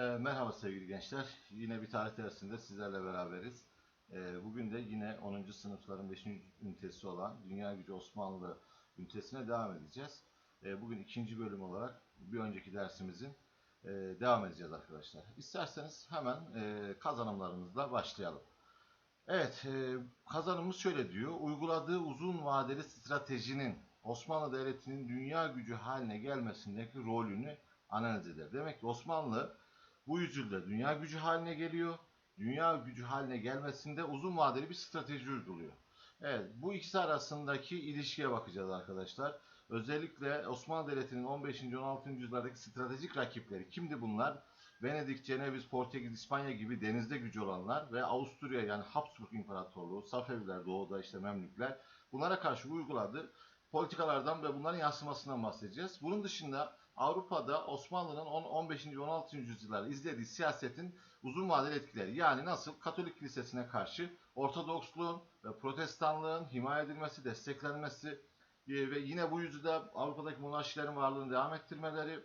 Ee, merhaba sevgili gençler. Yine bir tarih dersinde sizlerle beraberiz. Ee, bugün de yine 10. sınıfların 5. ünitesi olan Dünya Gücü Osmanlı ünitesine devam edeceğiz. Ee, bugün ikinci bölüm olarak bir önceki dersimizin e, devam edeceğiz arkadaşlar. İsterseniz hemen e, kazanımlarımızla başlayalım. Evet, e, kazanımız şöyle diyor. Uyguladığı uzun vadeli stratejinin Osmanlı Devleti'nin dünya gücü haline gelmesindeki rolünü analiz eder. Demek ki Osmanlı bu yüzyılda dünya gücü haline geliyor. Dünya gücü haline gelmesinde uzun vadeli bir strateji uyguluyor. Evet, bu ikisi arasındaki ilişkiye bakacağız arkadaşlar. Özellikle Osmanlı Devleti'nin 15. 16. yüzyıllardaki stratejik rakipleri kimdi bunlar? Venedik, Ceneviz, Portekiz, İspanya gibi denizde gücü olanlar ve Avusturya yani Habsburg İmparatorluğu, Safeviler, doğuda işte Memlükler bunlara karşı uyguladığı politikalardan ve bunların yansımasından bahsedeceğiz. Bunun dışında Avrupa'da Osmanlı'nın 15. ve 16. yüzyıllarda izlediği siyasetin uzun vadeli etkileri. Yani nasıl Katolik Kilisesi'ne karşı Ortodoksluğun ve Protestanlığın himaye edilmesi, desteklenmesi e, ve yine bu yüzyılda Avrupa'daki monarşilerin varlığını devam ettirmeleri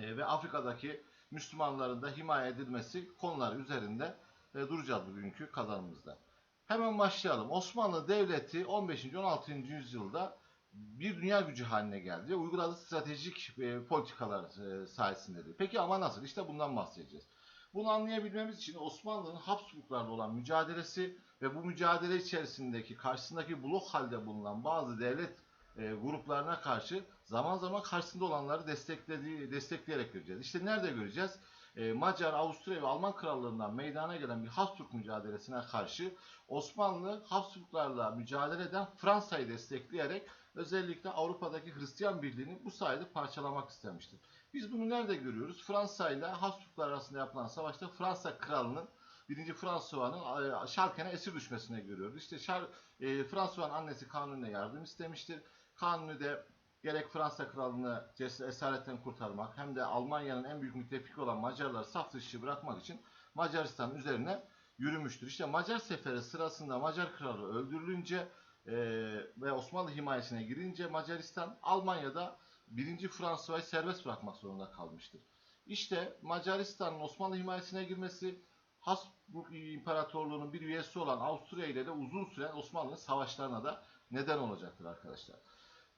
e, ve Afrika'daki Müslümanların da himaye edilmesi konuları üzerinde e, duracağız bugünkü kazanımızda. Hemen başlayalım. Osmanlı Devleti 15. 16. yüzyılda bir dünya gücü haline geldi uyguladığı stratejik e, politikalar e, sayesindedir. Peki ama nasıl? İşte bundan bahsedeceğiz. Bunu anlayabilmemiz için Osmanlı'nın Habsburglarla olan mücadelesi ve bu mücadele içerisindeki karşısındaki blok halde bulunan bazı devlet e, gruplarına karşı zaman zaman karşısında olanları desteklediği, destekleyerek göreceğiz. İşte nerede göreceğiz? E, Macar, Avusturya ve Alman krallığından meydana gelen bir Habsburg mücadelesine karşı Osmanlı Habsburglarla mücadele eden Fransa'yı destekleyerek özellikle Avrupa'daki Hristiyan birliğini bu sayede parçalamak istemiştir. Biz bunu nerede görüyoruz? Fransa ile Habsburglar arasında yapılan savaşta Fransa kralının 1. François'nın Şarken'e esir düşmesine görüyoruz. İşte Şar, e, François'ın annesi Kanuni'ne yardım istemiştir. Kanuni de gerek Fransa kralını esaretten kurtarmak hem de Almanya'nın en büyük müttefiki olan Macarları saf dışı bırakmak için Macaristan üzerine yürümüştür. İşte Macar seferi sırasında Macar kralı öldürülünce e, ve Osmanlı himayesine girince Macaristan Almanya'da 1. Fransa'yı serbest bırakmak zorunda kalmıştır. İşte Macaristan'ın Osmanlı himayesine girmesi Habsburg İmparatorluğu'nun bir üyesi olan Avusturya ile de uzun süren Osmanlı'nın savaşlarına da neden olacaktır arkadaşlar.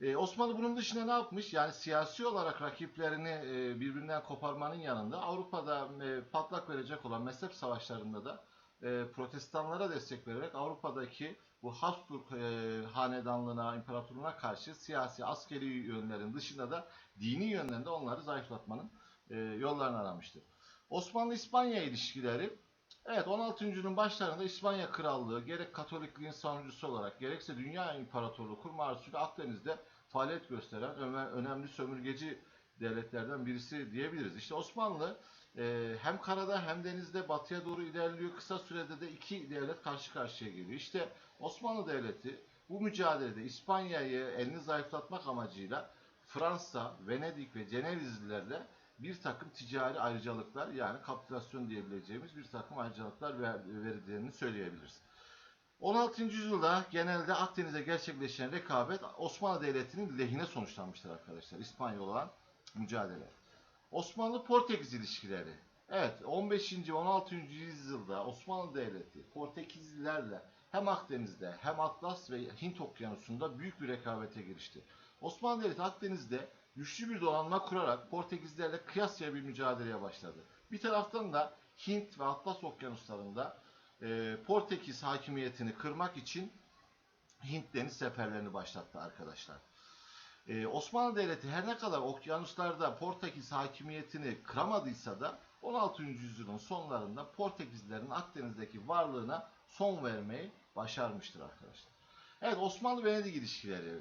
Ee, Osmanlı bunun dışında ne yapmış? Yani siyasi olarak rakiplerini e, birbirinden koparmanın yanında Avrupa'da e, patlak verecek olan mezhep savaşlarında da e, protestanlara destek vererek Avrupa'daki bu Habsburg e, hanedanlığına, imparatorluğuna karşı siyasi, askeri yönlerin dışında da dini yönlerinde onları zayıflatmanın e, yollarını aramıştır. Osmanlı-İspanya ilişkileri Evet 16. yüzyılın başlarında İspanya Krallığı gerek Katolikliğin savunucusu olarak gerekse Dünya İmparatorluğu kurma arzusuyla Akdeniz'de faaliyet gösteren önemli sömürgeci devletlerden birisi diyebiliriz. İşte Osmanlı e, hem karada hem denizde batıya doğru ilerliyor. Kısa sürede de iki devlet karşı karşıya geliyor. İşte Osmanlı Devleti bu mücadelede İspanya'yı elini zayıflatmak amacıyla Fransa, Venedik ve Cenevizlilerle bir takım ticari ayrıcalıklar yani kapitülasyon diyebileceğimiz bir takım ayrıcalıklar verdiğini söyleyebiliriz. 16. yüzyılda genelde Akdeniz'de gerçekleşen rekabet Osmanlı Devleti'nin lehine sonuçlanmıştır arkadaşlar. İspanya olan mücadele. Osmanlı-Portekiz ilişkileri. Evet 15. ve 16. yüzyılda Osmanlı Devleti Portekizlilerle hem Akdeniz'de hem Atlas ve Hint Okyanusu'nda büyük bir rekabete girişti. Osmanlı Devleti Akdeniz'de güçlü bir donanma kurarak Portekizlerle kıyasya bir mücadeleye başladı. Bir taraftan da Hint ve Atlas okyanuslarında e, Portekiz hakimiyetini kırmak için Hint deniz seferlerini başlattı arkadaşlar. E, Osmanlı Devleti her ne kadar okyanuslarda Portekiz hakimiyetini kıramadıysa da 16. yüzyılın sonlarında Portekizlerin Akdeniz'deki varlığına son vermeyi başarmıştır arkadaşlar. Evet Osmanlı-Venedik ilişkileri.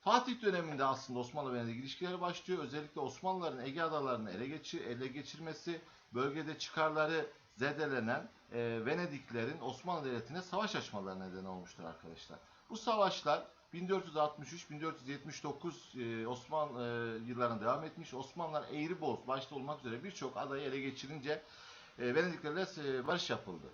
Fatih döneminde aslında Osmanlı-Venedik ilişkileri başlıyor. Özellikle Osmanlıların Ege adalarını ele, geçir, ele geçirmesi, bölgede çıkarları zedelenen e, Venediklerin Osmanlı Devleti'ne savaş açmaları neden olmuştur arkadaşlar. Bu savaşlar 1463-1479 e, Osmanlı e, yıllarına devam etmiş. Osmanlılar Eğriboz başta olmak üzere birçok adayı ele geçirince e, Venediklerle e, barış yapıldı.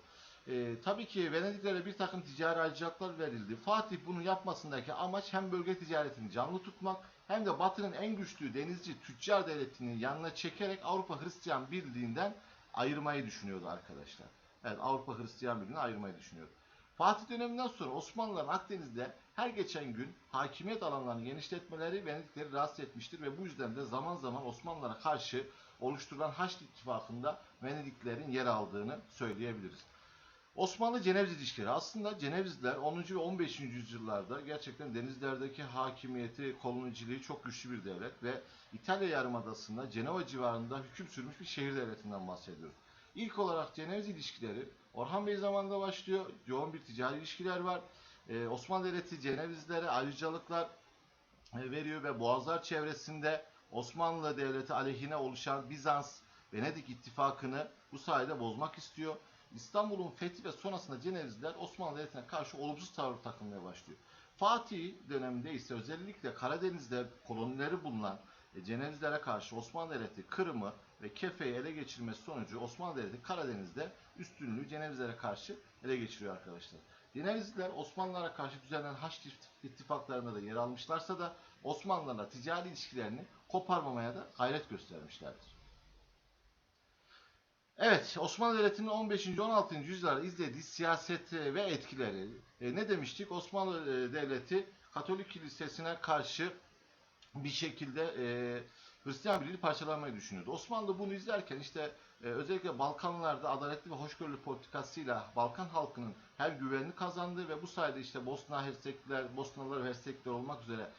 E, tabii ki Venediklere bir takım ticari ayrıcalıklar verildi. Fatih bunu yapmasındaki amaç hem bölge ticaretini canlı tutmak hem de Batı'nın en güçlü denizci tüccar devletini yanına çekerek Avrupa Hristiyan Birliği'nden ayırmayı düşünüyordu arkadaşlar. Evet Avrupa Hristiyan Birliği'ni ayırmayı düşünüyordu. Fatih döneminden sonra Osmanlıların Akdeniz'de her geçen gün hakimiyet alanlarını genişletmeleri Venedikleri rahatsız etmiştir ve bu yüzden de zaman zaman Osmanlılara karşı oluşturulan Haçlı İttifakı'nda Venediklerin yer aldığını söyleyebiliriz. Osmanlı Ceneviz ilişkileri. Aslında Cenevizler 10. ve 15. yüzyıllarda gerçekten denizlerdeki hakimiyeti, koloniciliği çok güçlü bir devlet ve İtalya Yarımadası'nda Cenova civarında hüküm sürmüş bir şehir devletinden bahsediyoruz. İlk olarak Ceneviz ilişkileri Orhan Bey zamanında başlıyor. Yoğun bir ticari ilişkiler var. Ee, Osmanlı Devleti Cenevizlere ayrıcalıklar e, veriyor ve Boğazlar çevresinde Osmanlı Devleti aleyhine oluşan Bizans Venedik ittifakını bu sayede bozmak istiyor. İstanbul'un fethi ve sonrasında Cenevizler Osmanlı Devleti'ne karşı olumsuz tavır takılmaya başlıyor. Fatih döneminde ise özellikle Karadeniz'de kolonileri bulunan e, Cenevizlere karşı Osmanlı Devleti Kırım'ı ve Kefe'yi ele geçirmesi sonucu Osmanlı Devleti Karadeniz'de üstünlüğü Cenevizlere karşı ele geçiriyor arkadaşlar. Cenevizliler Osmanlılara karşı düzenlenen Haçlı ittifaklarında da yer almışlarsa da Osmanlılarla ticari ilişkilerini koparmamaya da gayret göstermişlerdir. Evet, Osmanlı Devleti'nin 15. 16. yüzyıllarda izlediği siyaset ve etkileri. E, ne demiştik? Osmanlı e, Devleti Katolik Kilisesi'ne karşı bir şekilde e, Hristiyan Birliği parçalanmayı düşünüyordu. Osmanlı bunu izlerken işte e, özellikle Balkanlarda adaletli ve hoşgörülü politikasıyla Balkan halkının her güvenini kazandığı ve bu sayede işte Bosna Hersekliler, Bosnalılar ve Hersekliler olmak üzere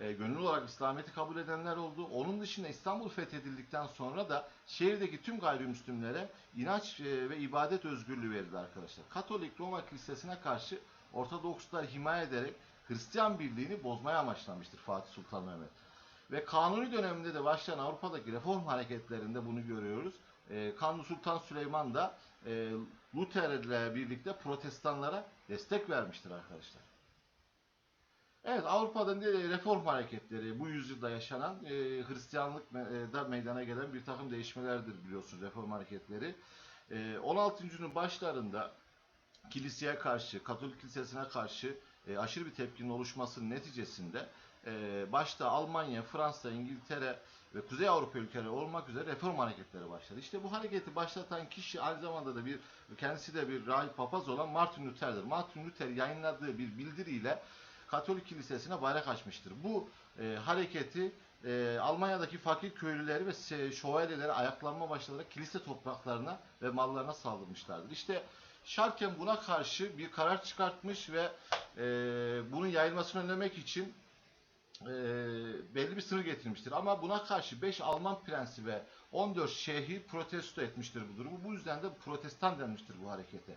e, gönüllü olarak İslamiyet'i kabul edenler oldu. Onun dışında İstanbul fethedildikten sonra da şehirdeki tüm gayrimüslimlere inanç e, ve ibadet özgürlüğü verildi arkadaşlar. Katolik Roma Kilisesi'ne karşı Ortodokslar himaye ederek Hristiyan birliğini bozmaya amaçlamıştır Fatih Sultan Mehmet. Ve Kanuni döneminde de başlayan Avrupa'daki reform hareketlerinde bunu görüyoruz. E, Kanuni Sultan Süleyman da e, Luther'le birlikte protestanlara destek vermiştir arkadaşlar. Evet Avrupa'da de reform hareketleri bu yüzyılda yaşanan e, Hristiyanlıkta meydana gelen bir takım değişmelerdir biliyorsunuz reform hareketleri. E, 16. yüzyılın başlarında kiliseye karşı, Katolik kilisesine karşı e, aşırı bir tepkinin oluşmasının neticesinde e, başta Almanya, Fransa, İngiltere ve Kuzey Avrupa ülkeleri olmak üzere reform hareketleri başladı. İşte bu hareketi başlatan kişi aynı zamanda da bir kendisi de bir rahip papaz olan Martin Luther'dir. Martin Luther yayınladığı bir bildiriyle Katolik kilisesine bayrak açmıştır. Bu e, hareketi e, Almanya'daki fakir köylüleri ve şövalyeleri ayaklanma başlayarak kilise topraklarına ve mallarına saldırmışlardır. İşte Şarken buna karşı bir karar çıkartmış ve e, bunun yayılmasını önlemek için e, belli bir sınır getirmiştir. Ama buna karşı 5 Alman prensi ve 14 şehir protesto etmiştir bu durumu. Bu yüzden de protestan denmiştir bu harekete.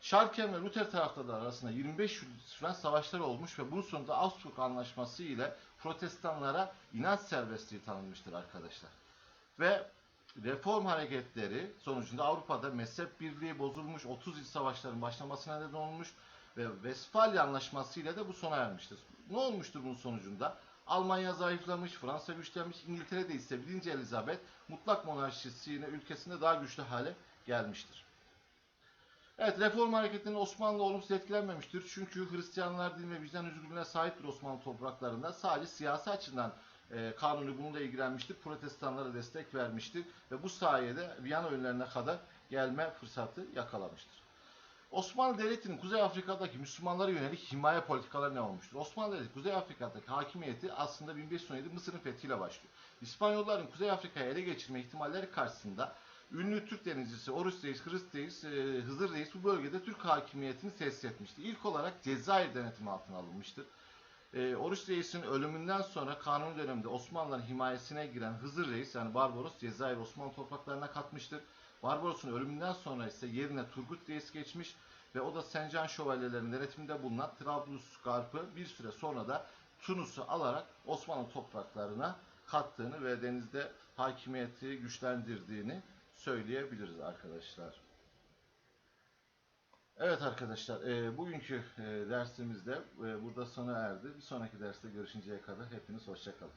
Şarken ve Luther taraftarları arasında 25 yıl süren savaşlar olmuş ve bunun sonunda Augsburg Anlaşması ile protestanlara inanç serbestliği tanınmıştır arkadaşlar. Ve reform hareketleri sonucunda Avrupa'da mezhep birliği bozulmuş, 30 yıl savaşların başlamasına neden olmuş ve Westfalia Anlaşması ile de bu sona ermiştir. Ne olmuştur bunun sonucunda? Almanya zayıflamış, Fransa güçlenmiş, İngiltere'de ise 1. Elizabeth mutlak monarşisiyle ülkesinde daha güçlü hale gelmiştir. Evet, reform hareketinin Osmanlı olumsuz etkilenmemiştir. Çünkü Hristiyanlar din ve vicdan özgürlüğüne sahiptir Osmanlı topraklarında. Sadece siyasi açıdan e, kanuni bununla ilgilenmiştir. Protestanlara destek vermiştir. Ve bu sayede Viyana önlerine kadar gelme fırsatı yakalamıştır. Osmanlı Devleti'nin Kuzey Afrika'daki Müslümanlara yönelik himaye politikaları ne olmuştur? Osmanlı Devleti Kuzey Afrika'daki hakimiyeti aslında 1517 Mısır'ın fethiyle başlıyor. İspanyolların Kuzey Afrika'yı ele geçirme ihtimalleri karşısında ünlü Türk denizcisi Orus Reis, Hırıs Reis, e, Hızır Reis bu bölgede Türk hakimiyetini tesis etmişti. İlk olarak Cezayir denetimi altına alınmıştır. E, Oruç Reis'in ölümünden sonra kanuni dönemde Osmanlıların himayesine giren Hızır Reis yani Barbaros Cezayir Osmanlı topraklarına katmıştır. Barbaros'un ölümünden sonra ise yerine Turgut Reis geçmiş ve o da Sencan şövalyelerinin denetiminde bulunan Trablusgarp'ı bir süre sonra da Tunus'u alarak Osmanlı topraklarına kattığını ve denizde hakimiyeti güçlendirdiğini söyleyebiliriz arkadaşlar. Evet arkadaşlar, e, bugünkü e, dersimizde e, burada sona erdi. Bir sonraki derste görüşünceye kadar hepiniz hoşçakalın.